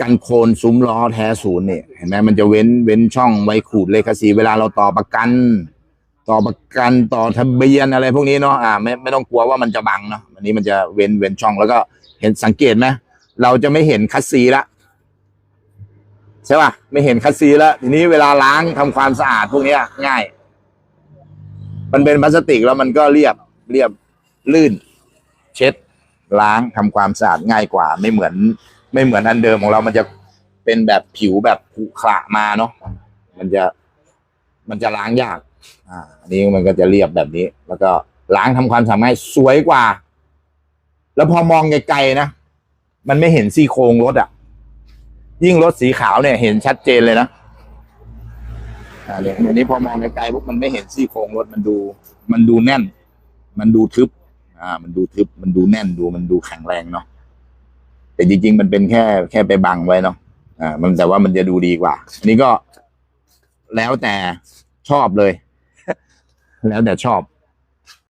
กันโคนซุ้มล้อแท้ศูนย์เนี่ยเห็นไหมมันจะเว้นเว้นช่องไว้ขูดเลขสีเวลาเราต่อประกัน ต่อประกันต่อทะเบียนอะไรพวกนี้เนาะอ่าไม่ไม่ต้องกลัวว่ามันจะบังเนาะอันนี้มันจะเว้นเว้นช่องแล้วก็เห็นสังเกตไหมเราจะไม่เห็นคัสซีละใช่ป่ะไม่เห็นคัสซีแล้วทีนี้เวลาล้างทำความสะอาดพวกเนี้ยง่าย มันเป็นพลาสติกแล้วมันก็เรียบเรียบลื่น เช็ดล้างทำความสะอาดง่ายกว่า ไม่เหมือน ไม่เหมือนอันเดิมของเรา มันจะเป็นแบบผิวแบบผุขระมาเนาะ มันจะ มันจะล้างยาก อ่า อันนี้มันก็จะเรียบแบบนี้ แล้วก็ล้างทำความสะอาดสวยกว่า แล้วพอมองไกลๆนะ มันไม่เห็นซี่โครงรถอะ่ะ ยิ่งรถสีขาวเนี่ย เห็นชัดเจนเลยนะอ่าเนี่ยอันนี้พอมองไกลๆปุ๊บมันไม่เห็นซี่โครงรถมันดู มันดูแน่น มันดูทึบ อ่า มันดูทึบ มันดูแน่น ดู มันดูแข็งแรงเนาะ แต่จริง ๆ มันเป็นแค่แค่ไปบังไว้เนาะอ่า มันแต่ว่ามันจะดูดีกว่า นี่ก็แล้วแต่ชอบเลย แล้วแต่ชอบ